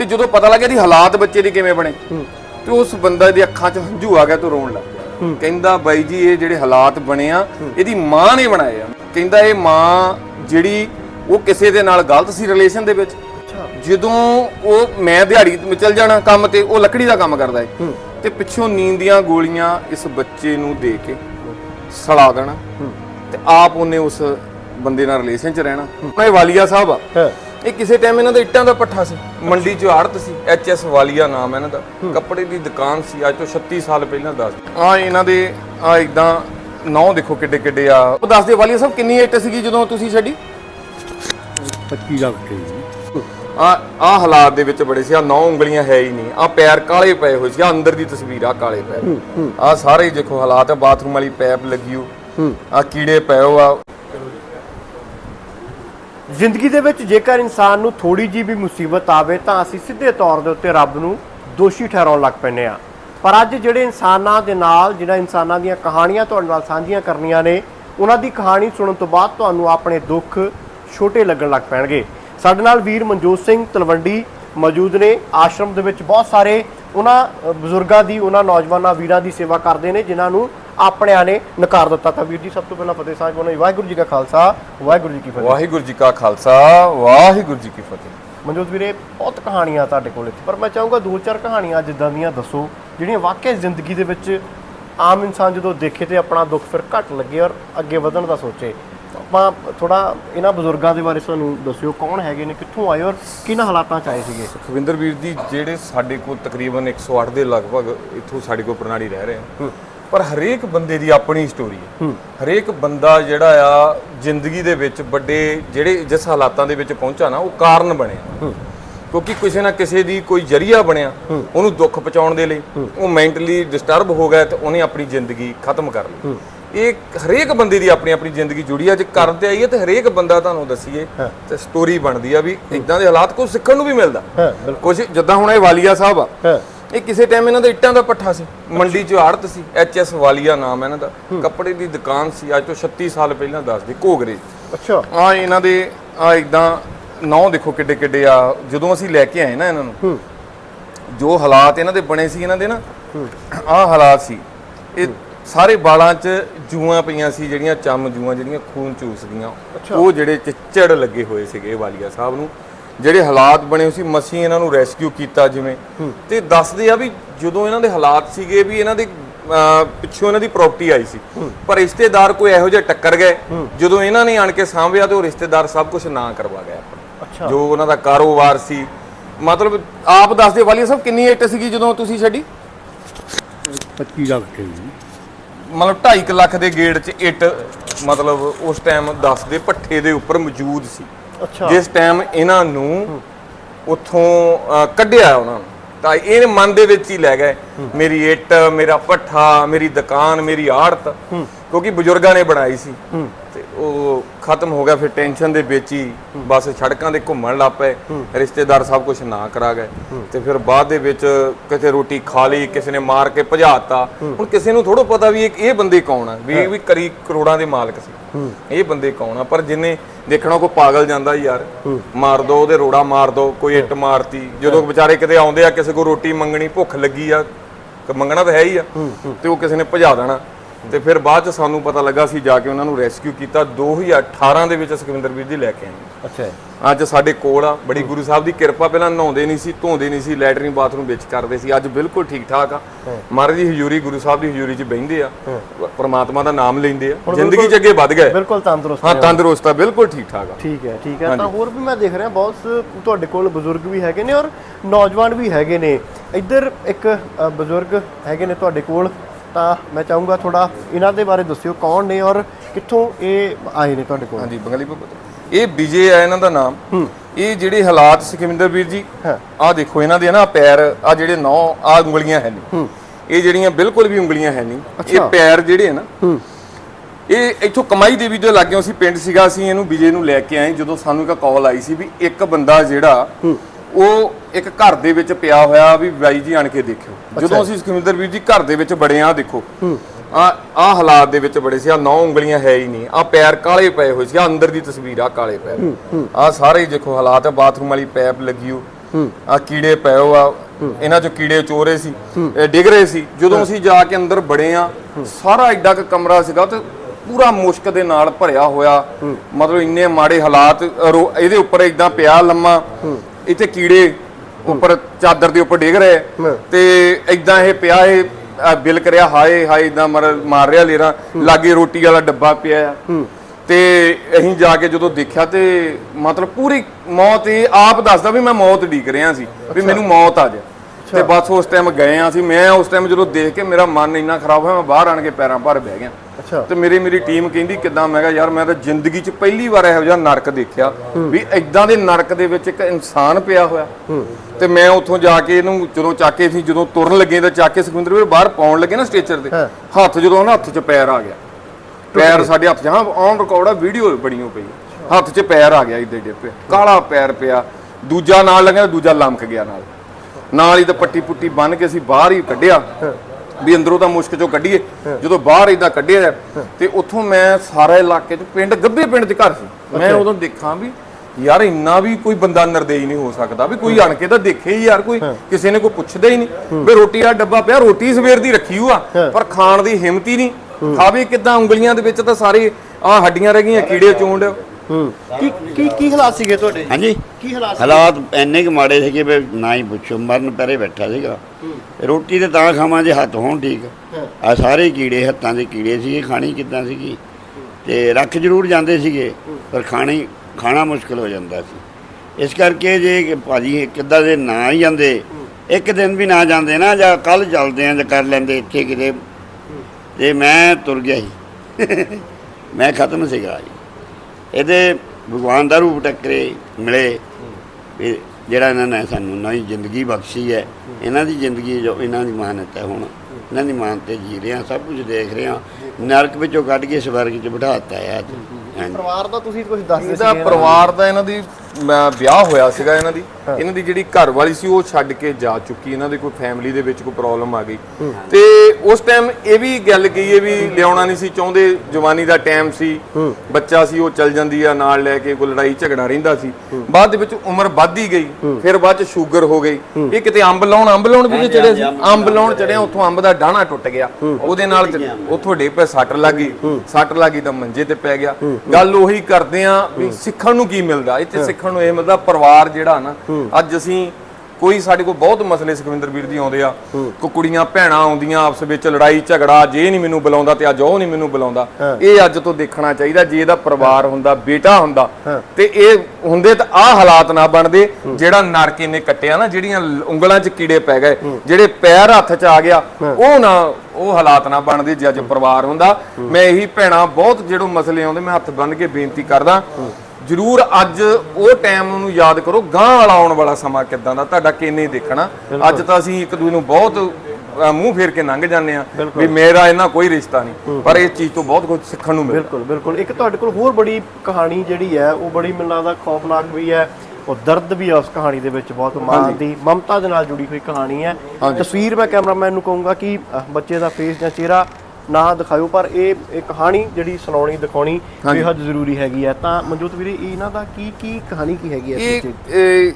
ਤੇ ਜਦੋਂ ਪਤਾ ਲੱਗਿਆ ਦੀ ਹਾਲਾਤ ਬੱਚੇ ਦੇ ਕਿਵੇਂ ਬਣੇ ਤੇ ਉਸ ਬੰਦਾ ਦੀ ਅੱਖਾਂ 'ਚ ਹੰਝੂ ਆ ਗਿਆ ਤੇ ਰੋਣ ਲੱਗ ਕਹਿੰਦਾ ਬਾਈ ਜੀ ਇਹ ਜਿਹੜੇ ਹਾਲਾਤ ਬਣੇ ਆ ਇਹਦੀ ਮਾਂ ਨੇ ਬਣਾਏ ਆ। ਕਹਿੰਦਾ ਇਹ ਮਾਂ ਜਿਹੜੀ ਉਹ ਕਿਸੇ ਦੇ ਨਾਲ ਗਲਤ ਸੀ ਰਿਲੇਸ਼ਨ ਦੇ ਵਿੱਚ। ਜਦੋਂ ਉਹ ਮੈਂ ਦਿਹਾੜੀ ਤੇ ਚੱਲ ਜਾਣਾ ਕੰਮ ਤੇ ਉਹ ਲੱਕੜੀ ਦਾ ਕੰਮ ਕਰਦਾ ਹੈ। ਤੇ ਪਿੱਛੋਂ ਨੀਂਦ ਦੀਆਂ ਗੋਲੀਆਂ ਇਸ ਬੱਚੇ ਨੂੰ ਦੇ ਕੇ ਸੜਾ ਦੇਣਾ ਤੇ ਆਪ ਉਹਨੇ ਉਸ ਬੰਦੇ ਨਾਲ ਰਿਲੇਸ਼ਨ 'ਚ ਰਹਿਣਾ। ਹੁਣ ਇਹ ਵਾਲੀਆ ਸਾਹਿਬ ਆ। ਇਹ ਕਿਸੇ ਟਾਈਮ ਇਹਨਾਂ ਦਾ ਇੱਟਾਂ ਦਾ ਪੱਠਾ ਸੀ। ਮੰਡੀ 'ਚ ਆੜਤ ਸੀ ਐਚ ਐਸ ਵਾਲੀਆ ਨਾਮ ਹੈ ਇਹਨਾਂ ਦਾ। ਕੱਪੜੇ ਦੀ ਦੁਕਾਨ ਸੀ ਅੱਜ ਤੋਂ 36 ਸਾਲ ਪਹਿਲਾਂ ਦੱਸ ਆ ਇਹਨਾਂ ਦੇ ਆ ਇਦਾਂ ਨੌ ਦੇਖੋ ਕਿੱਡੇ ਕਿੱਡੇ ਆ। ਉਹ ਦੱਸਦੇ ਵਾਲੀਆ ਸਾਹਿਬ ਕਿੰਨੀ ਇੱਟ ਸੀਗੀ ਜਦੋਂ ਤੁਸੀਂ ਛੱਡੀ? 25 ਲੱਖ ਕੇ ਜੀ ਆ ਆ ਹਾਲਾਤ ਦੇ ਵਿੱਚ ਬੜੇ ਸੀ ਆ ਨੌ ਉਂਗਲੀਆਂ ਹੈ ਹੀ ਨਹੀਂ। ਆ ਪੈਰ ਕਾਲੇ ਪਏ ਹੋਏ ਸੀ ਆ ਅੰਦਰ ਦੀ ਤਸਵੀਰ ਆ ਕਾਲੇ ਪੈਰ ਆ ਸਾਰੇ ਦੇਖੋ ਹਾਲਾਤ ਆ ਬਾਥਰੂਮ ਵਾਲੀ ਪੈਪ ਲੱਗੀ ਹੋ। ਆ ਕੀੜੇ ਪਏ ਹੋ ਆ। ਜ਼ਿੰਦਗੀ ਦੇ ਵਿੱਚ ਜੇਕਰ ਇਨਸਾਨ ਨੂੰ ਥੋੜੀ ਜੀ ਵੀ ਮੁਸੀਬਤ ਆਵੇ ਤਾਂ ਅਸੀਂ ਸਿੱਧੇ ਤੌਰ ਦੇ ਉੱਤੇ ਰੱਬ ਨੂੰ ਦੋਸ਼ੀ ਠਹਿਰਾਉਣ ਲੱਗ ਪੈਂਦੇ ਆ ਪਰ ਅੱਜ ਜਿਹੜੇ ਇਨਸਾਨਾਂ ਦੇ ਨਾਲ ਜਿਹੜਾ ਇਨਸਾਨਾਂ ਦੀਆਂ ਕਹਾਣੀਆਂ ਤੁਹਾਡੇ ਨਾਲ ਸਾਂਝੀਆਂ ਕਰਨੀਆਂ ਨੇ, ਉਹਨਾਂ ਦੀ ਕਹਾਣੀ ਸੁਣਨ ਤੋਂ ਬਾਅਦ ਤੁਹਾਨੂੰ ਆਪਣੇ ਦੁੱਖ ਛੋਟੇ ਲੱਗਣ ਲੱਗ ਪੈਣਗੇ। ਸਾਡੇ ਨਾਲ ਵੀਰ ਮਨਜੋਤ ਸਿੰਘ ਤਲਵੰਡੀ ਮੌਜੂਦ ਨੇ। ਆਸ਼ਰਮ ਦੇ ਵਿੱਚ ਬਹੁਤ ਸਾਰੇ ਉਹਨਾਂ ਬਜ਼ੁਰਗਾਂ ਦੀ, ਉਹਨਾਂ ਨੌਜਵਾਨਾਂ, ਵੀਰਾਂ ਦੀ ਸੇਵਾ ਕਰਦੇ ਨੇ, ਜਿਨ੍ਹਾਂ ਨੂੰ ਆਪਣਿਆਂ ਨੇ ਨਕਾਰ ਦਿੱਤਾ। ਤਾਂ ਵੀਰ ਜੀ ਸਭ ਤੋਂ ਪਹਿਲਾਂ ਫਤਿਹ ਸਾਹਿਬ ਬੋਲੋ ਵਾਹਿਗੁਰੂ ਜੀ ਕਾ ਖਾਲਸਾ ਵਾਹਿਗੁਰੂ ਜੀ ਕੀ ਫਤਿਹ। ਵਾਹਿਗੁਰੂ ਜੀ ਕਾ ਖਾਲਸਾ ਵਾਹਿਗੁਰੂ ਜੀ ਕੀ ਫਤਿਹ। ਮਨਜੋਤ ਵੀਰੇ ਬਹੁਤ ਕਹਾਣੀਆਂ ਤੁਹਾਡੇ ਕੋਲ ਇੱਥੇ ਪਰ ਮੈਂ ਚਾਹੂੰਗਾ ਦੋ ਚਾਰ ਕਹਾਣੀਆਂ ਜਿੱਦਾਂ ਦੀਆਂ ਦੱਸੋ ਜਿਹੜੀਆਂ ਵਾਕਿਆ ਜ਼ਿੰਦਗੀ ਦੇ ਵਿੱਚ ਆਮ ਇਨਸਾਨ ਜਦੋਂ ਦੇਖੇ ਤੇ ਆਪਣਾ ਦੁੱਖ ਫਿਰ ਘੱਟ ਲੱਗੇ ਔਰ ਅੱਗੇ ਵਧਣ ਦਾ ਸੋਚੇ। ਆਪਾਂ ਥੋੜਾ ਇਹਨਾਂ ਬਜ਼ੁਰਗਾਂ ਦੇ ਬਾਰੇ ਸਾਨੂੰ ਦੱਸਿਓ ਕੌਣ ਹੈਗੇ ਨੇ ਕਿੱਥੋਂ ਆਏ ਔਰ ਕਿਹਨਾਂ ਹਾਲਾਤਾਂ 'ਚ ਆਏ ਸੀਗੇ? ਖਵਿੰਦਰ ਵੀਰ ਜੀ ਜਿਹੜੇ ਸਾਡੇ ਕੋਲ ਤਕਰੀਬਨ 108 ਦੇ ਲਗਭਗ ਇੱਥੋਂ ਸਾਡੇ ਕੋਲ ਪ੍ਰਣਾਲੀ ਰਹਿ ਰਹੇ ਆ ਪਰ ਹਰੇਕ ਬੰਦੇ ਦੀ ਆਪਣੀ ਸਟੋਰੀ ਹੈ। ਹਰੇਕ ਬੰਦਾ ਜਿਹੜਾ ਆ ਜ਼ਿੰਦਗੀ ਦੇ ਵਿੱਚ ਵੱਡੇ ਜਿਹੜੇ ਜਿਸ ਹਾਲਾਤਾਂ ਦੇ ਵਿੱਚ ਪਹੁੰਚਾ ਨਾ ਉਹ ਕਾਰਨ ਬਣਿਆ ਕਿਉਂਕਿ ਕਿਸੇ ਨਾ ਕਿਸੇ ਦੀ ਕੋਈ ਜਰੀਆ ਬਣਿਆ ਉਹਨੂੰ ਦੁੱਖ ਪਹੁੰਚਾਉਣ ਦੇ ਲਈ। ਉਹ ਮੈਂਟਲੀ ਡਿਸਟਰਬ ਹੋ ਗਿਆ ਤੇ ਉਹਨੇ ਆਪਣੀ ਜ਼ਿੰਦਗੀ ਖਤਮ ਕਰ ਲਈ। ਇਹ ਹਰੇਕ ਬੰਦੇ ਦੀ ਆਪਣੀ ਆਪਣੀ ਜ਼ਿੰਦਗੀ ਜੁੜੀ ਆ ਜੇ ਕਰਦੇ ਆਈਏ ਤੇ ਹਰੇਕ ਬੰਦਾ ਤੁਹਾਨੂੰ ਦੱਸੀਏ ਤੇ ਸਟੋਰੀ ਬਣਦੀ ਆ ਵੀ ਇਦਾਂ ਦੇ ਹਾਲਾਤ ਕੁਝ ਸਿੱਖਣ ਨੂੰ ਵੀ ਮਿਲਦਾ। ਕੁਝ ਜਿੱਦਾਂ ਹੁਣ ਇਹ ਵਾਲੀਆ ਸਾਹਿਬ ਆ। ਇਹ ਕਿਸੇ ਟਾਈਮ ਇਹਨਾਂ ਦਾ ਇੱਟਾਂ ਦਾ ਪੱਠਾ ਸੀ। ਮੰਡੀ 'ਚ ਆੜਤ ਸੀ ਐਚ ਐਸ ਵਾਲੀਆ ਨਾਮ ਹੈ ਇਹਨਾਂ ਦਾ। ਕੱਪੜੇ ਦੀ ਦੁਕਾਨ ਸੀ ਅੱਜ ਤੋਂ 36 ਸਾਲ ਪਹਿਲਾਂ ਦੱਸਦੇ ਘੋਗਰੇ। ਅੱਛਾ। ਆ ਇਹਨਾਂ ਦੇ ਆ ਇਦਾਂ ਨੌ ਦੇਖੋ ਕਿੱਡੇ ਕਿੱਡੇ ਆ ਜਦੋਂ ਅਸੀਂ ਲੈ ਕੇ ਆਏ ਨਾ ਇਹਨਾਂ ਨੂੰ ਜੋ ਹਾਲਾਤ ਇਹਨਾਂ ਦੇ ਬਣੇ ਸੀ ਇਹਨਾਂ ਦੇ ਨਾ ਆ ਹਾਲਾਤ ਸੀ। ਇਹ ਸਾਰੇ ਬਾਲਾਂ 'ਚ ਜੂਆਂ ਪਈਆਂ ਸੀ ਜਿਹੜੀਆਂ ਚੰਮ ਜੂਆਂ ਜਿਹੜੀਆਂ ਖੂਨ ਚੂਸਦੀਆਂ। ਉਹ ਜਿਹੜੇ ਚਿੱਚੜ ਲੱਗੇ ਹੋਏ ਸੀਗੇ ਵਾਲੀਆ ਸਾਹਿਬ ਨੂੰ ਜਿਹੜੇ ਹਾਲਾਤ ਬਣੇ ਹੋਏ ਸੀ ਮਸੀਂ ਇਹਨਾਂ ਨੂੰ ਰੈਸਕਿਊ ਕੀਤਾ ਜਿਵੇਂ। ਤੇ ਦੱਸਦੇ ਆ ਵੀ ਜਦੋਂ ਇਹਨਾਂ ਦੇ ਹਾਲਾਤ ਸੀਗੇ ਵੀ ਇਹਨਾਂ ਦੇ ਪਿੱਛੋਂ ਇਹਨਾਂ ਦੀ ਪ੍ਰਾਪਰਟੀ ਆਈ ਸੀ। ਪਰ ਰਿਸ਼ਤੇਦਾਰ ਕੋਈ ਇਹੋ ਜਿਹਾ ਟੱਕਰ ਗਏ ਜਦੋਂ ਇਹਨਾਂ ਨੇ ਆਣ ਕੇ ਸਾਂਭਿਆ ਤੇ ਉਹ ਰਿਸ਼ਤੇਦਾਰ ਸਭ ਕੁਝ ਨਾ ਕਰਵਾ ਗਿਆ ਆਪਣਾ। ਅੱਛਾ। ਜੋ ਉਹਨਾਂ ਦਾ ਕਾਰੋਬਾਰ ਸੀ। ਮਤਲਬ ਆਪ ਦੱਸਦੇ ਵਾਲੀਆ ਸਾਹਿਬ ਕਿੰਨੀ ਇੱਟ ਸੀਗੀ ਜਦੋਂ ਤੁਸੀਂ ਛੱਡੀ? 25 ਲੱਖ ਜੀ ਮਤਲਬ 2.5 ਲੱਖ ਦੇ ਗੇੜ 'ਚ ਇੱਟ ਮਤਲਬ ਉਸ ਟਾਈਮ ਦੱਸਦੇ ਪੱਠੇ ਦੇ ਉੱਪਰ ਮੌਜੂਦ ਸੀ। ਜਿਸ ਟਾਈਮ ਇਹਨਾਂ ਨੂੰ ਉੱਥੋਂ ਕੱਢਿਆ ਉਹਨਾਂ ਨੂੰ। ਤਾਂ ਇਹ ਮਨ ਦੇ ਵਿੱਚ ਹੀ ਲੈ ਗਏ। ਮੇਰੀ ਇੱਟ ਮੇਰਾ ਪੱਠਾ ਮੇਰੀ ਦੁਕਾਨ ਮੇਰੀ ਆੜਤ। ਕਿਉਂਕਿ ਬਜ਼ੁਰਗਾਂ ਨੇ ਬਣਾਈ ਸੀ। ਉਹ ਖਤਮ ਹੋ ਗਿਆ ਫਿਰ ਟੈਨਸ਼ਨ ਦੇ ਵਿੱਚ ਹੀ ਬਸ ਸੜਕਾਂ ਦੇ ਘੁੰਮਣ ਲੱਗ ਪਏ। ਰਿਸ਼ਤੇਦਾਰ ਸਭ ਕੁਝ ਨਾ ਕਰਾ ਗਏ। ਤੇ ਫਿਰ ਬਾਅਦ ਦੇ ਵਿੱਚ ਕਿਤੇ ਰੋਟੀ ਖਾ ਲਈ ਕਿਸੇ ਨੇ ਮਾਰ ਕੇ ਭਜਾਤਾ। ਹੁਣ ਕਿਸੇ ਨੂੰ ਥੋੜਾ ਪਤਾ ਵੀ ਇਹ ਬੰਦੇ ਕੌਣ ਆ? ਵੀ ਵੀ ਕਰੀ ਕਰੋੜਾਂ ਦੇ ਮਾਲਕ ਸੀ। ਇਹ ਬੰਦੇ ਕੌਣ ਆ? ਪਰ ਜਿੰਨੇ ਦੇਖਣਾ ਕੋਈ ਪਾਗਲ ਜਾਂਦਾ ਯਾਰ। ਮਾਰ ਦੋ ਉਹਦੇ ਰੋੜਾ ਮਾਰ ਦੋ ਕੋਈ ਇੱਟ ਮਾਰਤੀ। ਜਦੋਂ ਵਿਚਾਰੇ ਕਿਤੇ ਆਉਂਦੇ ਆ ਕਿਸੇ ਕੋ ਰੋਟੀ ਮੰਗਣੀ ਭੁੱਖ ਲੱਗੀ ਆ ਕਿ ਮੰਗਣਾ ਤਾਂ ਹੈ ਹੀ ਆ। ਤੇ ਉਹ ਕਿਸੇ ਨੇ ਭਜਾ ਦੇਣਾ। ਤੇ ਫਿਰ ਬਾਅਦ ਚ ਸਾਨੂੰ ਪਤਾ ਲੱਗਾ ਸੀ ਜਾ ਕੇ ਉਹਨਾਂ ਨੂੰ ਰੈਸਕਿਊ ਕੀਤਾ। 2018 ਦੇ ਵਿੱਚ ਸੁਖਵਿੰਦਰ ਵੀਰ ਜੀ ਲੈ ਕੇ ਆਏ। ਅੱਛਾ ਅੱਜ ਸਾਡੇ ਕੋਲ ਆ ਬੜੀ ਗੁਰੂ ਸਾਹਿਬ ਦੀ ਕਿਰਪਾ ਪਹਿਲਾਂ ਨਹਾਉਂਦੇ ਨਹੀਂ ਸੀ ਧੋਂਦੇ ਨਹੀਂ ਸੀ ਲੈਟਰਿੰਗ ਬਾਥਰੂਮ ਵਿੱਚ ਕਰਦੇ ਸੀ। ਅੱਜ ਬਿਲਕੁਲ ਠੀਕ ਠਾਕ ਆ। ਮਹਾਰਾਜ ਦੀ ਹਜ਼ੂਰੀ ਗੁਰੂ ਸਾਹਿਬ ਦੀ ਹਜ਼ੂਰੀ 'ਚ ਬਹਿੰਦੇ ਆ। ਪਰਮਾਤਮਾ ਦਾ ਨਾਮ ਲੈਂਦੇ ਆ। ਜ਼ਿੰਦਗੀ 'ਚ ਅੱਗੇ ਵੱਧ ਗਏ। ਬਿਲਕੁਲ ਤੰਦਰੁਸਤ ਹਾਂ ਤੰਦਰੁਸਤ ਆ ਬਿਲਕੁਲ ਠੀਕ ਠਾਕ ਆ। ਠੀਕ ਹੈ ਠੀਕ ਹੈ। ਤਾਂ ਹੋਰ ਵੀ ਮੈਂ ਦੇਖ ਰਿਹਾ ਬਹੁਤ ਤੁਹਾਡੇ ਕੋਲ ਬਜ਼ੁਰਗ ਵੀ ਹੈਗੇ ਨੇ ਔਰ ਨੌਜਵਾਨ ਵੀ ਹੈਗੇ ਨੇ। ਇੱਧਰ ਇੱਕ ਬਜ਼ੁਰਗ ਹੈਗੇ ਨੇ ਤੁਹਾਡੇ ਕੋਲ। ਤਾਂ ਮੈਂ ਚਾਹੂੰਗਾ ਥੋੜਾ ਇਹਨਾਂ ਦੇ ਬਾਰੇ ਦੱਸਿਓ ਕੌਣ ਨੇ ਔਰ ਕਿੱਥੋਂ ਇਹ ਆਏ ਨੇ ਤੁਹਾਡੇ ਕੋਲ? ਹਾਂਜੀ ਬੰਗਾਲੀ ਬਾਬਾ ਇਹ ਵਿਜੇ ਆ ਇਹਨਾਂ ਦਾ ਨਾਮ। ਇਹ ਜਿਹੜੇ ਹਾਲਾਤ ਸਿਕੰਦਰ ਵੀਰ ਜੀ ਹਾਂ। ਆਹ ਦੇਖੋ ਇਹਨਾਂ ਦੇ ਨਾ ਪੈਰ ਆ ਜਿਹੜੇ ਨੌ ਆ ਉਂਗਲੀਆਂ ਹੈ ਨਹੀਂ। ਇਹ ਜਿਹੜੀਆਂ ਬਿਲਕੁਲ ਵੀ ਉਂਗਲੀਆਂ ਹੈ ਨਹੀਂ। ਇਹ। ਪੈਰ ਜਿਹੜੇ ਆ ਨਾ ਇਹ ਇੱਥੋਂ ਕਮਾਈ ਦੇਵੀ ਦੇ ਲਾਗਿਓਂ ਸੀ ਪਿੰਡ ਸੀਗਾ ਅਸੀਂ ਇਹਨੂੰ ਵਿਜੇ ਨੂੰ ਲੈ ਕੇ ਆਏ ਜਦੋਂ ਸਾਨੂੰ ਇੱਕ ਕਾਲ ਆਈ ਸੀ ਵੀ ਇੱਕ ਬੰਦਾ ਜਿਹੜਾ ਉਹ ਇੱਕ ਘਰ ਦੇ ਵਿੱਚ ਪਿਆ ਹੋਇਆ ਵੀ ਬਾਈ ਜੀ ਆਣ ਕੇ ਦੇਖਿਓ। ਜਦੋਂ ਅਸੀਂ ਸਿਕੰਦਰ ਵੀਰ ਜੀ ਘਰ ਦੇ ਵਿੱਚ ਬੜੇ ਆ ਦੇਖੋ। ਆ ਆ ਹਾਲਾਤ ਦੇ ਵਿੱਚ ਬੜੇ ਸੀ ਆ ਨੌ ਉਂਗਲੀਆਂ ਹੈ ਹੀ ਨਹੀਂ। ਆ ਪੈਰ ਕਾਲੇ ਪਏ ਹੋਏ ਸੀ ਆ ਅੰਦਰ ਦੀ ਤਸਵੀਰ ਆ ਕਾਲੇ ਪੈਰ। ਆ ਸਾਰੇ ਦੇਖੋ ਹਾਲਾਤ ਆ ਬਾਥਰੂਮ ਵਾਲੀ ਪੈਪ ਲੱਗੀ ਹੋ। ਆ ਕੀੜੇ ਪਏ ਹੋ ਆ। ਇਹਨਾਂ ਚੋਂ ਕੀੜੇ ਚੋਰੇ ਸੀ ਡਿੱਗ ਰਹੇ ਸੀ। ਜਦੋਂ ਅਸੀਂ ਜਾ ਕੇ ਅੰਦਰ ਬੜੇ ਆ ਸਾਰਾ ਐਡਾ ਕੁ ਕਮਰਾ ਸੀਗਾ ਤੇ ਪੂਰਾ ਮੁਸ਼ਕ ਦੇ ਨਾਲ ਭਰਿਆ ਹੋਇਆ। ਮਤਲਬ ਇੰਨੇ ਮਾੜੇ ਹਾਲਾਤ ਇਹਦੇ ਉੱਪਰ ਇਦਾਂ ਪਿਆ ਲੰਮਾ। ਇੱਥੇ ਕੀੜੇ ਉੱਪਰ ਚਾਦਰ ਦੇ ਉੱਪਰ ਡਿੱਗ ਰਹੇ। ਤੇ ਇਦਾਂ ਇਹ ਪਿਆ ਇਹ ਬਿਲ ਕਰਿਆ ਹਾਏ ਹਾਏ ਇਦਾਂ ਮਰ ਮਾਰ ਰਿਹਾ ਲੇਰਾ। ਲਾਗੇ ਰੋਟੀ ਵਾਲਾ ਡੱਬਾ ਪਿਆ ਆ। ਤੇ ਅਸੀਂ ਜਾ ਕੇ ਜਦੋਂ ਦੇਖਿਆ ਤੇ ਮਤਲਬ ਪੂਰੀ ਮੌਤ ਇਹ ਆਪ ਦੱਸਦਾ ਵੀ ਮੈਂ ਮੌਤ ਡੀਕ ਰਿਹਾ ਸੀ ਵੀ ਮੈਨੂੰ ਮੌਤ ਆ ਜਾ। ਤੇ ਬਸ ਉਸ ਟਾਈਮ ਗਏ ਆ ਸੀ ਮੈਂ ਉਸ ਟਾਈਮ ਜਦੋਂ ਦੇਖ ਕੇ ਮੇਰਾ ਮਨ ਇੰਨਾ ਖਰਾਬ ਹੋਇਆ ਮੈਂ ਬਾਹਰ ਆਣ ਕੇ ਪੈਰਾਂ ਭਰ ਬਹਿ ਗਿਆ। ਅੱਛਾ। ਤੇ ਮੇਰੀ ਮੇਰੀ ਟੀਮ ਕਹਿੰਦੀ ਕਿਦਾਂ? ਮੈਂ ਕਿਹਾ ਯਾਰ ਮੈਂ ਤਾਂ ਜ਼ਿੰਦਗੀ 'ਚ ਪਹਿਲੀ ਵਾਰ ਇਹੋ ਜਿਹਾ ਨਰਕ ਦੇਖਿਆ ਵੀ ਇਦਾਂ ਦੇ ਨਰਕ ਦੇ ਵਿੱਚ ਇੱਕ ਇਨਸਾਨ ਪਿਆ ਹੋਇਆ। ਤੇ ਮੈਂ ਉੱਥੋਂ ਜਾ ਕੇ ਇਹਨੂੰ ਜਦੋਂ ਚੱਕ ਸੀ ਜਦੋਂ ਤੁਰਨ ਲੱਗੇ ਤਾਂ ਚੱਕ ਸੁਖਵਿੰਦਰ ਵੀਰ ਬਾਹਰ ਪਾਉਣ ਲੱਗੇ ਨਾ ਸਟੇਚਰ ਹਾਂ। ਹੱਥ ਜਦੋਂ ਨਾ ਹੱਥ 'ਚ ਪੈਰ ਆ ਗਿਆ। ਪੈਰ ਸਾਡੇ ਹੱਥ 'ਚ ਹਾਂ ਔਨ ਰਿਕਾਰਡ ਆ ਵੀਡੀਓ ਬਣੀ ਹੋ ਪਈ। ਹੱਥ 'ਚ ਪੈਰ ਆ ਗਿਆ ਇੱਦੇ ਡਿੱਪੇ ਕਾਲਾ ਪੈਰ ਪਿਆ। ਦੂਜਾ ਨਾਲ ਲੱਗਿਆ ਦੂਜਾ ਲਮਕ ਗਿਆ ਨਾਲ। ਨਾਲ ਹੀ ਤਾਂ ਪੱਟੀ ਪੁੱਟੀ ਬੰਨ ਕੇ ਅਸੀਂ ਬਾਹਰ ਹੀ ਕੱਢਿਆ। ਵੀ ਅੰਦਰੋਂ ਤਾਂ ਮੁਸ਼ਕ ਚੋਂ ਕੱਢੀਏ ਜਦੋਂ ਬਾਹਰ ਇਦਾਂ ਕੱਢਿਆ ਤੇ ਉੱਥੋਂ ਮੈਂ ਸਾਰਾ ਇਲਾਕੇ 'ਚ ਪਿੰਡ ਗੱਬੇ ਪਿੰਡ 'ਚ ਘਰ ਸੀ। ਮੈਂ ਉਦੋਂ ਦੇਖਾਂ ਵੀ ਯਾਰ ਇੰਨਾ ਵੀ ਕੋਈ ਬੰਦਾ ਨਰਦੇਈ ਨਹੀਂ ਹੋ ਸਕਦਾ ਵੀ ਕੋਈ ਅਣ ਕੇ ਤਾਂ ਦੇਖੇ ਹੀ ਯਾਰ ਕੋਈ ਕਿਸੇ ਨੇ ਕੋਈ ਪੁੱਛਦਾ ਹੀ ਨਹੀਂ। ਵੀ ਰੋਟੀ ਦਾ ਡੱਬਾ ਪਿਆ ਰੋਟੀ ਸਵੇਰ ਦੀ ਰੱਖੀ ਹੋਆ ਪਰ ਖਾਣ ਦੀ ਹਿੰਮਤ ਹੀ ਨਹੀਂ। ਖਾਵੇ ਕਿਦਾਂ ਉਂਗਲੀਆਂ ਦੇ ਵਿੱਚ ਤਾਂ ਸਾਰੇ ਆ ਹੱਡੀਆਂ ਰਹਿ ਗਈਆਂ ਕੀੜੇ ਚੋਂਡ। ਹੂੰ। ਕੀ ਕੀ ਕੀ ਹਾਲਾਤ ਸੀਗੇ ਤੁਹਾਡੇ? ਹਾਂਜੀ। ਕੀ ਹਾਲਾਤ? ਹਾਲਾਤ ਇੰਨੇ ਕੁ ਮਾੜੇ ਸੀਗੇ ਵੀ ਨਾ ਹੀ ਪੁੱਛੋ ਮਰਨ ਪਰੇ ਬੈਠਾ ਸੀਗਾ। ਰੋਟੀ ਤੇ ਤਾਂ ਖਾਵਾਂ ਜੇ ਹੱਥ ਹੋਣ ਠੀਕ। ਆ ਸਾਰੇ ਕੀੜੇ ਹੱਥਾਂ ਦੇ ਕੀੜੇ ਸੀਗੇ ਖਾਣੀ ਕਿੱਦਾਂ ਸੀਗੀ? ਤੇ ਰੱਖ ਜ਼ਰੂਰ ਜਾਂਦੇ ਸੀਗੇ ਪਰ ਖਾਣੀ ਖਾਣਾ ਮੁਸ਼ਕਲ ਹੋ ਜਾਂਦਾ ਸੀ। ਇਸ ਕਰਕੇ ਜੇ ਭਾਜੀ ਕਿੱਦਾਂ ਦੇ ਨਾ ਹੀ ਜਾਂਦੇ ਇੱਕ ਦਿਨ ਵੀ ਨਾ ਜਾਂਦੇ ਨਾ ਜਾਂ ਕੱਲ ਚੱਲਦੇ ਆ ਜਾਂ ਕਰ ਲੈਂਦੇ ਇੱਥੇ ਕਿਤੇ। ਤੇ ਮੈਂ ਤੁਰ ਗਿਆ ਸੀ। ਮੈਂ ਖਤਮ ਸੀਗਾ ਜੀ। ਇਹਦੇ ਭਗਵਾਨ ਦਾ ਰੂਪ ਟੱਕਰੇ ਮਿਲੇ। ਜਿਹੜਾ ਇਹਨਾਂ ਨੇ ਸਾਨੂੰ ਨਵੀਂ ਜ਼ਿੰਦਗੀ ਬਖਸ਼ੀ ਹੈ। ਇਹਨਾਂ ਦੀ ਜ਼ਿੰਦਗੀ ਜੋ ਇਹਨਾਂ ਦੀ ਮਾਨਤ ਹੈ ਹੁਣ। ਇਹਨਾਂ ਦੀ ਮਾਨਤ ਤੇ ਜੀ ਰਹੇ ਹਾਂ ਸਭ ਕੁਝ ਦੇਖ ਰਹੇ ਹਾਂ। ਨਰਕ ਵਿੱਚੋਂ ਕੱਢ ਕੇ ਸਵਰਗ 'ਚ ਬਿਠਾਤਾ ਹੈ। ਪਰਿਵਾਰ ਦਾ ਤੁਸੀਂ ਕੁਝ ਦੱਸਦੇ ਇਹਦਾ ਪਰਿਵਾਰ ਦਾ ਇਹਨਾਂ ਦੀ ਵਿਆਹ ਹੋਇਆ ਸੀਗਾ ਇਹਨਾਂ ਦੀ। ਇਹਨਾਂ ਦੀ ਜਿਹੜੀ ਘਰ ਵਾਲੀ ਸੀ ਉਹ ਛੱਡ ਕੇ ਜਾ ਚੁੱਕੀ ਇਹਨਾਂ ਦੇ ਕੋਈ ਫੈਮਿਲੀ ਦੇ ਵਿੱਚ ਕੋਈ ਪ੍ਰੋਬਲਮ ਆ ਗਈ। ਤੇ ਉਸ ਟਾਈਮ ਇਹ ਵੀ ਗੱਲ ਕਹੀ ਹੈ ਵੀ ਲਿਆਉਣਾ ਨਹੀਂ ਸੀ ਚਾਹੁੰਦੇ ਜਵਾਨੀ ਦਾ ਟਾਈਮ ਸੀ ਬੱਚਾ ਸੀ ਉਹ ਚਲ ਜਾਂਦੀ ਆ ਨਾਲ ਲੈ ਕੇ ਕੋਈ ਲੜਾਈ ਝਗੜਾ ਰਹਿੰਦਾ ਸੀ। ਬਾਅਦ ਦੇ ਵਿੱਚ ਉਮਰ ਵੱਧਦੀ ਗਈ ਫਿਰ ਬਾਅਦ ਚ ਸ਼ੂਗਰ ਹੋ ਗਈ। ਇਹ ਕਿਤੇ ਅੰਬ ਲਾਉਣ ਅੰਬ ਲਾਉਣ ਵੀ ਚੜਿਆ ਸੀ। ਅੰਬ ਲਾਉਣ ਚੜਿਆ ਉੱਥੋਂ ਅੰਬ ਦਾ ਡਾਣਾ ਟੁੱਟ ਗਿਆ। ਉਹਦੇ ਨਾਲ ਉੱਥੋਂ ਡੇ ਪੇ ਸੱਟ ਲੱਗੀ ਸੱਟ ਲੱਗੀ ਤਾਂ ਮੰਜੇ ਤੇ ਪੈ ਗਿਆ। ਗੱਲ ਉਹੀ ਕਰਦੇ ਆ ਵੀ ਸਿੱਖਣ ਨੂੰ ਕੀ ਮਿਲਦਾ? ਇੱਥੇ ਸਿੱਖਣ ਨੂੰ ਇਹ ਮਿਲਦਾ ਪਰਿਵਾਰ ਜਿਹੜਾ ਨਾ ਅੱਜ ਅਸੀਂ ਕੋਈ ਸਾਡੇ ਕੋਲ ਬਹੁਤ ਮਸਲੇ ਸੁਖਵਿੰਦਰ ਵੀਰ ਜੀ ਆਉਂਦੇ ਆ ਕੋ ਕੁੜੀਆਂ ਭੈਣਾਂ ਆਉਂਦੀਆਂ ਆਪਸ ਵਿੱਚ ਲੜਾਈ ਝਗੜਾ ਜੇ ਨਹੀਂ ਮੈਨੂੰ ਬੁਲਾਉਂਦਾ ਤੇ ਅੱਜ ਉਹ ਨਹੀਂ ਮੈਨੂੰ ਬੁਲਾਉਂਦਾ। ਇਹ ਅੱਜ ਤੋਂ ਦੇਖਣਾ ਚਾਹੀਦਾ ਜੇ ਇਹਦਾ ਪਰਿਵਾਰ ਹੁੰਦਾ ਬੇਟਾ ਹੁੰਦਾ ਤੇ ਇਹ ਹੁੰਦੇ ਤਾਂ ਆਹ ਹਾਲਾਤ ਨਾ ਬਣਦੇ ਜਿਹੜਾ ਨਰਕ ਇਹਨੇ ਕੱਟਿਆ ਨਾ ਜਿਹੜੀਆਂ ਉਂਗਲਾਂ 'ਚ ਕੀੜੇ ਪੈ ਗਏ ਜਿਹੜੇ ਪੈਰ ਹੱਥ 'ਚ ਆ ਗਿਆ ਉਹ ਨਾ ਉਹ ਹਾਲਾਤ ਨਾ ਬਣਦੇ ਜੇ ਅੱਜ ਪਰਿਵਾਰ ਹੁੰਦਾ। ਮੈਂ ਇਹੀ ਭੈਣਾਂ ਬਹੁਤ ਜਿਹੜੋ ਮਸਲੇ ਆਉਂਦੇ ਮੈਂ ਹੱਥ ਬੰਨ ਕੇ ਬੇਨਤੀ ਕਰਦਾ ਜਰੂਰ ਅੱਜ ਉਹ ਟਾਈਮ ਨੂੰ ਯਾਦ ਕਰੋ ਗਾਂ ਵਾਲਾ ਆਉਣ ਵਾਲਾ ਸਮਾਂ ਕਿਦਾਂ ਦਾ ਤੁਹਾਡਾ ਕਿੰਨੇ ਦੇਖਣਾ। ਅੱਜ ਤਾਂ ਅਸੀਂ ਇੱਕ ਦੂਜੇ ਨੂੰ ਬਹੁਤ ਮੂੰਹ ਫੇਰ ਕੇ ਲੰਘ ਜਾਂਦੇ ਆ ਵੀ ਮੇਰਾ ਇਹਨਾਂ ਕੋਈ ਰਿਸ਼ਤਾ ਨਹੀਂ। ਪਰ ਇਸ ਚੀਜ਼ ਤੋਂ ਬਹੁਤ ਕੁਝ ਸਿੱਖਣ ਨੂੰ ਮਿਲਦਾ। ਬਿਲਕੁਲ ਬਿਲਕੁਲ। ਇੱਕ ਤੁਹਾਡੇ ਕੋਲ ਹੋਰ ਬੜੀ ਕਹਾਣੀ ਜਿਹੜੀ ਹੈ ਉਹ ਬੜੀ ਮੈਨੂੰ ਲੱਗਦਾ ਖੌਫਨਾਕ ਵੀ ਹੈ ਉਹ ਦਰਦ ਵੀ ਹੈ ਉਸ ਕਹਾਣੀ ਦੇ ਵਿੱਚ ਬਹੁਤ ਮਾਂ ਦੀ ਮਮਤਾ ਦੇ ਨਾਲ ਜੁੜੀ ਹੋਈ ਕਹਾਣੀ ਹੈ। ਤਸਵੀਰ ਮੈਂ ਕੈਮਰਾਮੈਨ ਨੂੰ ਕਹੂੰਗਾ ਕਿ ਬੱਚੇ ਦਾ ਫੇਸ ਜਾਂ ਚਿਹਰਾ ਨਾ ਦਿਖਾਇਓ ਪਰ ਇਹ ਇਹ ਕਹਾਣੀ ਜਿਹੜੀ ਸੁਣਾਉਣੀ ਦਿਖਾਉਣੀ ਬੇਹੱਦ ਜ਼ਰੂਰੀ ਹੈਗੀ ਹੈ। ਤਾਂ ਮਨਜੋਤ ਵੀਰੇ ਇਹਨਾਂ ਦਾ ਕੀ ਕੀ ਕਹਾਣੀ ਕੀ ਹੈਗੀ ਹੈ ਇਸ ਇਹ ਵਿੱਚ? ਇਹ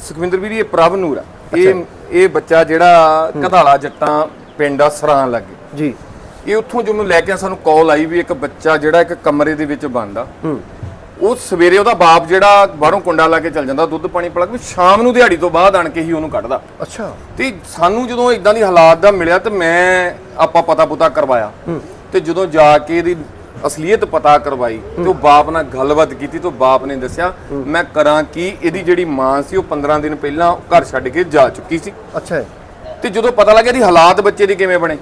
ਸੁਖਵਿੰਦਰ ਵੀਰ ਇਹ ਪ੍ਰਭ ਨੂਰ ਆ। ਇਹ ਇਹ ਬੱਚਾ ਜਿਹੜਾ ਕਧਾਲਾ ਜੱਟਾਂ ਪਿੰਡ ਆ ਸਰਾਂ ਲੱਗੇ। ਜੀ। ਇਹ ਉੱਥੋਂ ਜਦੋਂ ਲੈ ਕੇ ਸਾਨੂੰ ਕਾਲ ਆਈ ਵੀ ਇੱਕ ਬੱਚਾ ਜਿਹੜਾ ਇੱਕ ਕਮਰੇ ਦੇ ਵਿੱਚ ਬੰਦ ਆ। ਹੂੰ। ਉਹ ਸਵੇਰੇ ਉਹਦਾ ਬਾਪ ਜਿਹੜਾ ਬਾਹਰੋਂ ਕੁੰਡਾ ਲਾ ਕੇ ਚੱਲ ਜਾਂਦਾ ਦੁੱਧ ਪਾਣੀ ਪਿਲਾ ਕੇ ਸ਼ਾਮ ਨੂੰ ਦਿਹਾੜੀ ਤੋਂ ਬਾਅਦ ਆਣ ਕੇ ਹੀ ਉਹਨੂੰ ਕੱਢਦਾ। ਅੱਛਾ। ਤੇ ਸਾਨੂੰ ਜਦੋਂ ਇਦਾਂ ਦੀ ਹਾਲਾਤ ਦਾ ਮਿਲਿਆ ਤੇ ਮੈਂ ਆਪਾਂ ਪਤਾ ਪੁਤਾ ਕਰਵਾਇਆ ਤੇ ਜਦੋਂ ਜਾ ਕੇ ਇਹਦੀ ਅਸਲੀਅਤ ਪਤਾ ਕਰਵਾਈ ਤੇ ਉਹ ਬਾਪ ਨਾਲ ਗੱਲਬਾਤ ਕੀਤੀ ਤੇ ਬਾਪ ਨੇ ਦੱਸਿਆ ਮੈਂ ਕਰਾਂ ਕੀ? ਇਹਦੀ ਜਿਹੜੀ ਮਾਂ ਸੀ ਉਹ 15 ਦਿਨ ਪਹਿਲਾਂ ਘਰ ਛੱਡ ਕੇ ਜਾ ਚੁੱਕੀ ਸੀ। ਅੱਛਾ। ਤੇ ਜਦੋਂ ਪਤਾ ਲੱਗਿਆ ਦੀ ਹਾਲਾਤ ਬੱਚੇ ਦੇ ਕਿਵੇਂ ਬਣੇ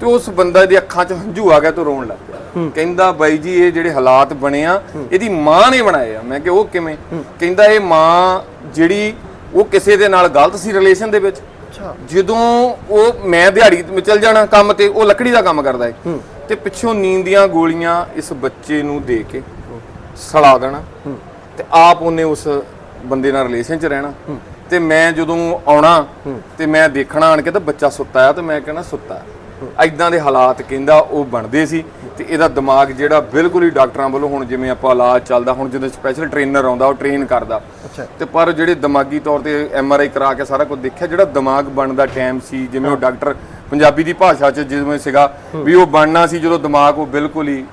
ਤੇ ਉਸ ਬੰਦਾ ਦੀ ਅੱਖਾਂ 'ਚ ਹੰਝੂ ਆ ਗਿਆ ਤੇ ਰੋਣ ਲੱਗ ਪਿਆ। ਕਹਿੰਦਾ ਬਾਈ ਜੀ ਇਹ ਜਿਹੜੇ ਹਾਲਾਤ ਬਣੇ ਆ ਇਹਦੀ ਮਾਂ ਨੇ ਬਣਾਏ ਆ। ਮੈਂ ਕਿ ਉਹ ਕਿਵੇਂ? ਕਹਿੰਦਾ ਇਹ ਮਾਂ ਜਿਹੜੀ ਉਹ ਕਿਸੇ ਦੇ ਨਾਲ ਗਲਤ ਸੀ ਰਿਲੇਸ਼ਨ ਦੇ ਵਿੱਚ। ਅੱਛਾ। ਜਦੋਂ ਉਹ ਮੈਂ ਦਿਹਾੜੀ ਤੇ ਚੱਲ ਜਾਣਾ ਕੰਮ ਤੇ ਉਹ ਲੱਕੜੀ ਦਾ ਕੰਮ ਕਰਦਾ ਹੈ। ਤੇ ਪਿੱਛੋਂ ਨੀਂਦ ਦੀਆਂ ਗੋਲੀਆਂ ਇਸ ਬੱਚੇ ਨੂੰ ਦੇ ਕੇ ਸੜਾ ਦੇਣਾ। ਤੇ ਆਪ ਉਹਨੇ ਉਸ ਬੰਦੇ ਨਾਲ ਰਿਲੇਸ਼ਨ 'ਚ ਰਹਿਣਾ। ਤੇ ਮੈਂ ਜਦੋਂ ਆਉਣਾ ਤੇ ਮੈਂ ਦੇਖਣਾ ਆਣ ਕੇ ਤਾਂ ਬੱਚਾ ਸੁੱਤਾ ਆ ਤੇ ਮੈਂ ਕਹਿਣਾ ਸੁੱਤਾ। ਐਦਾਂ ਦੇ ਹਾਲਾਤ ਕਹਿੰਦਾ ਉਹ ਬਣਦੇ ਸੀ ਤੇ ਇਹਦਾ ਦਿਮਾਗ ਜਿਹੜਾ ਬਿਲਕੁਲ ਹੀ ਡਾਕਟਰਾਂ ਵੱਲੋਂ ਹੁਣ ਜਿਵੇਂ ਆਪਾਂ ਇਲਾਜ ਚੱਲਦਾ ਹੁਣ ਜਦੋਂ ਸਪੈਸ਼ਲ ਟ੍ਰੇਨਰ ਆਉਂਦਾ ਉਹ ਟ੍ਰੇਨ ਕਰਦਾ। ਤੇ ਪਰ ਜਿਹੜੇ ਦਿਮਾਗੀ ਤੌਰ ਤੇ ਐਮ ਆਰ ਆਈ ਕਰਾ ਕੇ ਸਾਰਾ ਕੁਝ ਦੇਖਿਆ ਜਿਹੜਾ ਦਿਮਾਗ ਬਣਨ ਦਾ ਟਾਈਮ ਸੀ ਜਿਵੇਂ ਉਹ ਡਾਕਟਰ ਪੰਜਾਬੀ ਦੀ ਭਾਸ਼ਾ 'ਚ ਜਿਵੇਂ ਸੀਗਾ ਵੀ ਉਹ ਬਣਨਾ ਸੀ ਜਦੋਂ ਦਿਮਾਗ ਉਹ ਬਿਲਕੁਲ ਹੀ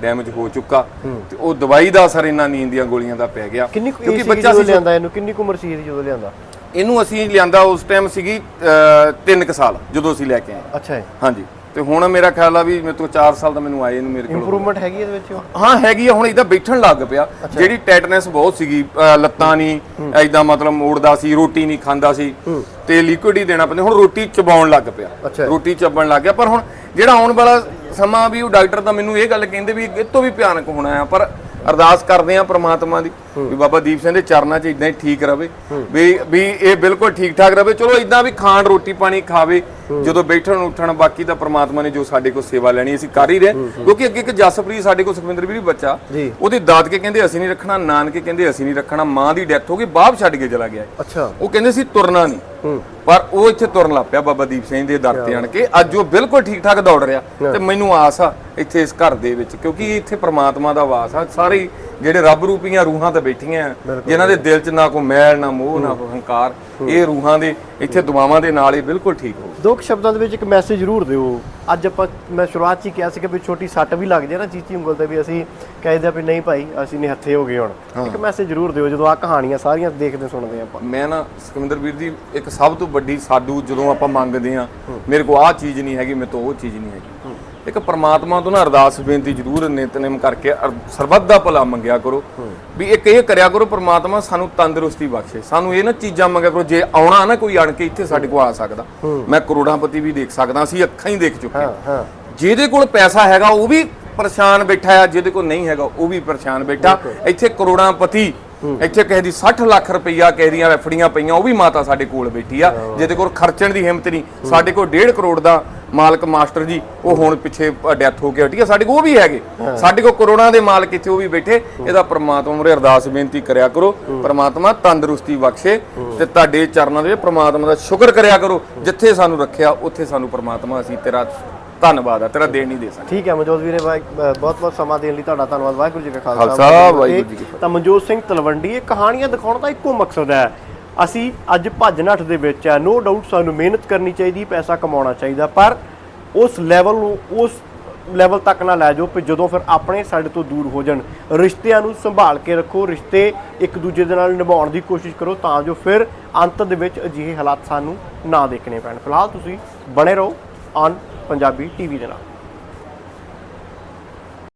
ਡੈਮੇਜ ਹੋ ਚੁੱਕਾ। ਤੇ ਉਹ ਦਵਾਈ ਦਾ ਅਸਰ ਇਹਨਾਂ ਨੀਂਦ ਦੀਆਂ ਗੋਲੀਆਂ ਦਾ ਪੈ ਗਿਆ। ਕਿਉਂਕਿ ਬੱਚਾ ਸੀ ਲਿਆਂਦਾ ਇਹਨੂੰ? ਕਿੰਨੀ ਉਮਰ ਸੀ ਇਹਦੀ ਜਦੋਂ ਲਿਆਂਦਾ? ਇਹਨੂੰ ਅਸੀਂ ਲਿਆਂਦਾ ਉਸ ਟਾਈਮ ਸੀਗੀ 3 ਸਾਲ ਜਦੋਂ ਅਸੀਂ ਲੈ ਕੇ ਆਏ। ਅੱਛਾ ਹੈ ਹਾਂਜੀ। ਤੇ ਹੁਣ ਮੇਰਾ ਖਿਆਲ ਆ ਵੀ ਮੇਰੇ ਤੋਂ 4 ਸਾਲ ਦਾ ਮੈਨੂੰ ਆਏ ਇਹਨੂੰ ਮੇਰੇ ਕੋਲ। ਇੰਪਰੂਵਮੈਂਟ ਹੈਗੀ ਇਹਦੇ ਵਿੱਚ ਹਾਂ ਹੈਗੀ ਆ ਹੁਣ ਇਹਦਾ ਬੈਠਣ ਲੱਗ ਪਿਆ। ਜਿਹੜੀ ਟੈਟਨੈਸ ਬਹੁਤ ਸੀਗੀ ਲੱਤਾਂ ਨਹੀਂ ਐਦਾਂ ਮਤਲਬ ਮੋੜਦਾ ਸੀ ਰੋਟੀ ਨਹੀਂ ਖਾਂਦਾ ਸੀ। ਤੇ ਲਿਕੁਇਡ ਹੀ ਦੇਣਾ ਪੈਂਦਾ। ਹੁਣ ਰੋਟੀ ਚਬਾਉਣ ਲੱਗ ਪਿਆ। ਰੋਟੀ ਚੱਬਣ ਲੱਗ ਗਿਆ। ਪਰ ਹੁਣ ਜਿਹੜਾ ਆਉਣ ਵਾਲਾ ਸਮਾਂ ਵੀ ਉਹ ਡਾਕਟਰ ਤਾਂ ਮੈਨੂੰ ਇਹ ਗੱਲ ਕਹਿੰਦੇ ਵੀ ਇਹ ਤੋਂ ਵੀ ਭਿਆਨਕ ਹੋਣਾ ਆ। ਪਰ ਅਰਦਾਸ ਕਰਦੇ ਆ ਪ੍ਰਮਾਤਮਾ ਦੀ ਵੀ ਬਾਬਾ ਦੀਪ ਸਿੰਘ ਦੇ ਚਰਨਾਂ 'ਚ ਇਦਾਂ ਹੀ ਠੀਕ ਰਵੇ। ਵੀ ਵੀ ਇਹ ਬਿਲਕੁਲ ਠੀਕ ਠਾਕ ਰਵੇ। ਚਲੋ ਇਦਾਂ ਵੀ ਖਾਣ ਰੋਟੀ ਪਾਣੀ ਖਾਵੇ ਜਦੋਂ ਬੈਠਣ ਉੱਠਣ ਬਾਕੀ ਤਾਂ ਪ੍ਰਮਾਤਮਾ ਨੇ ਜੋ ਸਾਡੇ ਕੋਲ ਸੇਵਾ ਲੈਣੀ ਅਸੀਂ ਕਰ ਹੀ ਰਹੇ। ਕਿਉਂਕਿ ਅੱਗੇ ਇੱਕ ਜਸਪ੍ਰੀਤ ਸਾਡੇ ਕੋਲ ਸੁਖਵਿੰਦਰ ਵੀ ਬੱਚਾ। ਉਹਦੇ ਦਾਦਕੇ ਕਹਿੰਦੇ ਅਸੀਂ ਨਹੀਂ ਰੱਖਣਾ। ਨਾਨਕੇ ਕਹਿੰਦੇ ਅਸੀਂ ਨਹੀਂ ਰੱਖਣਾ। ਮਾਂ ਦੀ ਡੈਥ ਹੋ ਗਈ ਬਾਪ ਛੱਡ ਕੇ ਚਲਾ ਗਿਆ। ਅੱਛਾ। ਉਹ ਕਹਿੰਦੇ ਸੀ ਤੁਰਨਾ ਨਹੀਂ। ਪਰ ਉਹ ਇੱਥੇ ਤੁਰਨ ਲੱਗ ਪਿਆ ਬਾਬਾ ਦੀਪ ਸਿੰਘ ਦੇ ਦਰ ਤੇ ਆਣ ਕੇ। ਅੱਜ ਉਹ ਬਿਲਕੁਲ ਠੀਕ ਠਾਕ ਦੌੜ ਰਿਹਾ ਤੇ ਮੈਨੂੰ ਆਸ ਆ ਇੱਥੇ ਇਸ ਘਰ ਦੇ ਵਿੱਚ ਕਿਉਂਕਿ ਇੱਥੇ ਪ੍ਰਮਾਤਮਾ ਦਾ ਵਾਸ ਆ। ਸਾਰੇ ਜਿਹੜੇ ਰੱਬ ਰੂਪੀਆਂ ਰੂਹਾਂ ਤੇ ਬੈਠੀਆਂ ਜਿਨ੍ਹਾਂ ਦੇ ਦਿਲ 'ਚ ਨਾ ਕੋਈ ਮੈਲ ਨਾ ਮੋਹ ਨਾ ਕੋਈ ਹੰਕਾਰ ਇਹ ਰੂਹਾਂ ਦੇ ਇੱਥੇ ਦੁਆਵਾਂ ਦੇ ਨਾਲ ਹੀ ਬਿਲਕੁਲ ਠੀਕ ਹੋ ਦੋ ਕੁ ਸ਼ਬਦਾਂ ਦੇ ਵਿੱਚ ਇੱਕ ਮੈਸੇਜ ਜ਼ਰੂਰ ਦਿਓ। ਅੱਜ ਆਪਾਂ ਮੈਂ ਸ਼ੁਰੂਆਤ 'ਚ ਹੀ ਕਿਹਾ ਸੀ ਕਿ ਵੀ ਛੋਟੀ ਸੱਟ ਵੀ ਲੱਗ ਜਾਏ ਨਾ ਚੀਚੀ ਉਂਗਲ ਤੇ ਵੀ ਅਸੀਂ ਕਹਿੰਦੇ ਆ ਵੀ ਨਹੀਂ ਭਾਈ ਅਸੀਂ ਨਿਹੱਥੇ ਹੋ ਗਏ ਹੁਣ। ਇੱਕ ਮੈਸੇਜ ਜ਼ਰੂਰ ਦਿਓ ਜਦੋਂ ਆ ਕਹਾਣੀਆਂ ਸਾਰੀਆਂ ਦੇਖਦੇ ਸੁਣਦੇ ਆਪਾਂ। ਮੈਂ ਨਾ ਸੁਖਵਿੰਦਰ ਵੀਰ ਜੀ ਇੱਕ ਸਭ ਤੋਂ ਵੱਡੀ ਸਾਡੂ ਜਦੋਂ ਆਪਾਂ ਮੰਗਦੇ ਆ ਮੇਰੇ ਕੋਲ ਆਹ ਚੀਜ਼ ਨਹੀਂ ਹੈਗੀ ਮੇਰੇ ਤੋਂ ਉਹ ਚੀਜ਼ ਨਹੀਂ ਹੈਗੀ। ਇੱਕ ਪ੍ਰਮਾਤਮਾ ਤੋਂ ਨਾ ਅਰਦਾਸ ਬੇਨਤੀ ਜ਼ਰੂਰ ਨਿਤਨੇਮ ਕਰਕੇ ਸਰਬੱਤ ਦਾ ਭਲਾ ਮੰਗਿਆ ਕਰੋ। ਵੀ ਇੱਕ ਇਹ ਕਰਿਆ ਕਰੋ ਪ੍ਰਮਾਤਮਾ ਸਾਨੂੰ ਤੰਦਰੁਸਤੀ ਬਖਸ਼ੇ। ਸਾਨੂੰ ਇਹ ਨਾ ਚੀਜ਼ਾਂ ਮੰਗਿਆ ਕਰੋ ਜੇ ਆਉਣਾ ਨਾ ਕੋਈ ਆਣ ਕੇ ਇੱਥੇ ਸਾਡੇ ਕੋਲ ਆ ਸਕਦਾ। ਮੈਂ ਕਰੋੜਾਂਪਤੀ ਵੀ ਦੇਖ ਸਕਦਾ ਅਸੀਂ ਅੱਖਾਂ ਹੀ ਦੇਖ ਚੁੱਕੇ ਹਾਂ। ਹਾਂ ਜਿਹਦੇ ਕੋਲ ਪੈਸਾ ਹੈਗਾ ਉਹ ਵੀ ਪਰੇਸ਼ਾਨ ਬੈਠਾ ਆ ਜਿਹਦੇ ਕੋਲ ਨਹੀਂ ਹੈਗਾ ਉਹ ਵੀ ਪਰੇਸ਼ਾਨ ਬੈਠਾ। ਇੱਥੇ ਕਰੋੜਾਂ ਪਤੀ ਇੱਥੇ ਕਿਸੇ ਦੀ 60 ਲੱਖ ਰੁਪਈਆ ਕਿਸੇ ਦੀਆਂ ਐਫੜੀਆਂ ਪਈਆਂ ਉਹ ਵੀ ਮਾਤਾ ਸਾਡੇ ਕੋਲ ਬੈਠੀ ਆ। ਜਿਹਦੇ ਕੋਲ ਖਰਚਣ ਦੀ ਹਿੰਮਤ ਨਹੀਂ। ਸਾਡੇ ਕੋਲ 1.5 ਕਰੋੜ ਦਾ ਮਾਲਕ ਮਾਸਟਰ ਜੀ ਉਹ ਹੁਣ ਪਿੱਛੇ ਡੈਥ ਹੋ ਕੇ ਹਟੀ ਆ? ਸਾਡੇ ਕੋਲ ਉਹ ਵੀ ਹੈਗੇ। ਸਾਡੇ ਕੋਲ ਕਰੋੜਾਂ ਦੇ ਮਾਲਕ ਇੱਥੇ ਉਹ ਵੀ ਬੈਠੇ। ਇਹਦਾ ਪ੍ਰਮਾਤਮਾ ਮੁਰੇ ਅਰਦਾਸ ਬੇਨਤੀ ਕਰਿਆ ਕਰੋ। ਪ੍ਰਮਾਤਮਾ ਤੰਦਰੁਸਤੀ ਬਖਸ਼ੇ ਤੇ ਤੁਹਾਡੇ ਚਰਨਾਂ ਦੇ ਪ੍ਰਮਾਤਮਾ ਦਾ ਸ਼ੁਕਰ ਕਰਿਆ ਕਰੋ। ਜਿੱਥੇ ਸਾਨੂੰ ਰੱਖਿਆ ਉੱਥੇ ਸਾਨੂੰ ਪ੍ਰਮਾਤਮਾ ਅਸੀਂ ਤੇਰਾ ਧੰਨਵਾਦ ਆ ਤੇਰਾ ਦੇਣ ਨਹੀਂ ਦੇ ਸਕਦੇ। ਠੀਕ ਹੈ ਮਨਜੋਤ ਵੀਰੇ ਬਹੁਤ ਬਹੁਤ ਸਮਾਂ ਦੇਣ ਲਈ ਤੁਹਾਡਾ ਧੰਨਵਾਦ ਵਾਹਿਗੁਰੂ ਜੀ ਕਾ ਖਾਲਸਾ, ਵਾਹਿਗੁਰੂ ਜੀ ਕੀ ਫਤਿਹ। ਤਾਂ ਮਨਜੋਤ ਸਿੰਘ ਤਲਵੰਡੀ ਇਹ ਕਹਾਣੀਆਂ ਦਿਖਾਉਣ ਦਾ ਇੱਕੋ ਮਕਸਦ ਹੈ। ਅਸੀਂ ਅੱਜ ਭੱਜ ਨੱਠ ਦੇ ਵਿੱਚ ਹੈ। ਨੋ ਡਾਊਟ ਸਾਨੂੰ ਮਿਹਨਤ ਕਰਨੀ ਚਾਹੀਦੀ ਪੈਸਾ ਕਮਾਉਣਾ ਚਾਹੀਦਾ ਪਰ ਉਸ ਲੈਵਲ ਨੂੰ ਉਸ ਲੈਵਲ ਤੱਕ ਨਾ ਲੈ ਜਾਓ ਕਿ ਜਦੋਂ ਫਿਰ ਆਪਣੇ ਸਾਡੇ ਤੋਂ ਦੂਰ ਹੋ ਜਾਣ। ਰਿਸ਼ਤਿਆਂ ਨੂੰ ਸੰਭਾਲ ਕੇ ਰੱਖੋ ਰਿਸ਼ਤੇ ਇੱਕ ਦੂਜੇ ਦੇ ਨਾਲ ਨਿਭਾਉਣ ਦੀ ਕੋਸ਼ਿਸ਼ ਕਰੋ ਤਾਂ ਜੋ ਫਿਰ ਅੰਤ ਦੇ ਵਿੱਚ ਅਜਿਹੇ ਹਾਲਾਤ ਸਾਨੂੰ ਨਾ ਦੇਖਣੇ ਪੈਣ। ਫਿਲਹਾਲ ਤੁਸੀਂ ਬਣੇ ਰਹੋ ਔਨ ਪੰਜਾਬੀ ਟੀਵੀ ਦੇ ਨਾਲ।